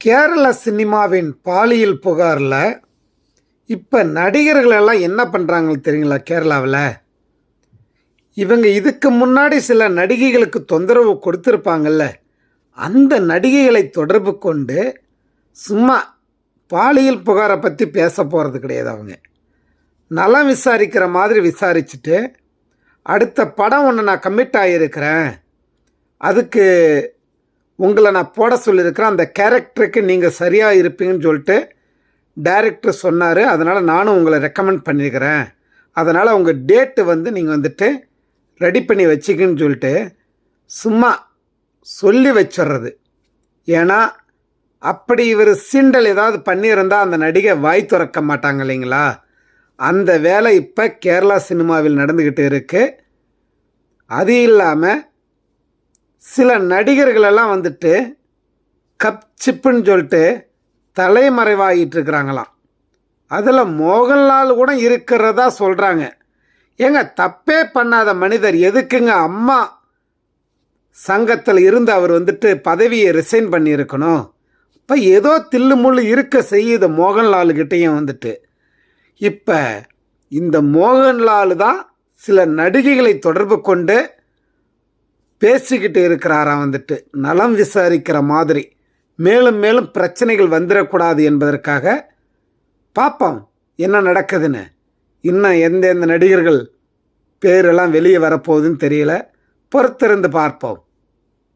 கேரள சினிமாவின் பாலியல் புகாரில் இப்போ நடிகர்கள் எல்லாம் என்ன பண்ணுறாங்கன்னு தெரியுங்களா கேரளாவில்? இவங்க இதுக்கு முன்னாடி சில நடிகைகளுக்கு தொந்தரவு கொடுத்துருப்பாங்கல்ல. அந்த நடிகைகளை தொடர்பு கொண்டு சும்மா பாலியல் புகாரை பற்றி பேச போகிறது கிடையாது அவங்க. நலம் விசாரிக்கிற மாதிரி விசாரிச்சுட்டு அடுத்த படம் ஒன்று நான் கமிட் ஆகியிருக்கிறேன் அதுக்கு உங்களை நான் போட சொல்லியிருக்கிறேன். அந்த கேரக்டருக்கு நீங்கள் சரியாக இருப்பீங்கன்னு சொல்லிட்டு டைரக்டர் சொன்னார். அதனால் நானும் உங்களை ரெக்கமெண்ட் பண்ணியிருக்கிறேன் அதனால் உங்கள் டேட்டு வந்து நீங்கள் வந்துட்டு ரெடி பண்ணி வச்சுக்கன்னு சொல்லிட்டு சும்மா சொல்லி வச்சிடுறது. ஏன்னா அப்படி இவர் சீண்டல் ஏதாவது பண்ணியிருந்தால் அந்த நடிகை வாய் திறக்க மாட்டாங்க இல்லைங்களா? அந்த வேலை இப்போ கேரளா சினிமாவில் நடந்துக்கிட்டு இருக்குது அது இல்லாமல் சில நடிகர்களெல்லாம் வந்துட்டு கப் சிப்புன்னு சொல்லிட்டு தலைமறைவாகிட்டு இருக்கிறாங்களாம் அதில் மோகன்லால் கூட இருக்கிறதா சொல்கிறாங்க ஏங்க தப்பே பண்ணாத மனிதர் எதுக்குங்க அம்மா சங்கத்தில் இருந்து அவர் வந்துட்டு பதவியை ரிசைன் பண்ணியிருக்கணும்? இப்போ ஏதோ தில்லுமுள்ளு இருக்க செய்யுது மோகன்லாலுக்கிட்டேயும் வந்துட்டு. இப்போ இந்த மோகன்லால் தான் சில நடிகைகளை தொடர்பு கொண்டு பேசிக்கிட்டு இருக்கிறாராம் வந்துட்டு நலம் விசாரிக்கிற மாதிரி. மேலும் மேலும் பிரச்சனைகள் வந்துடக்கூடாது என்பதற்காக பார்ப்போம் என்ன நடக்குதுன்னு. இன்னும் எந்தெந்த நடிகர்கள் பேரெல்லாம் வெளியே வரப்போகுதுன்னு தெரியல. பொறுத்திருந்து பார்ப்போம்.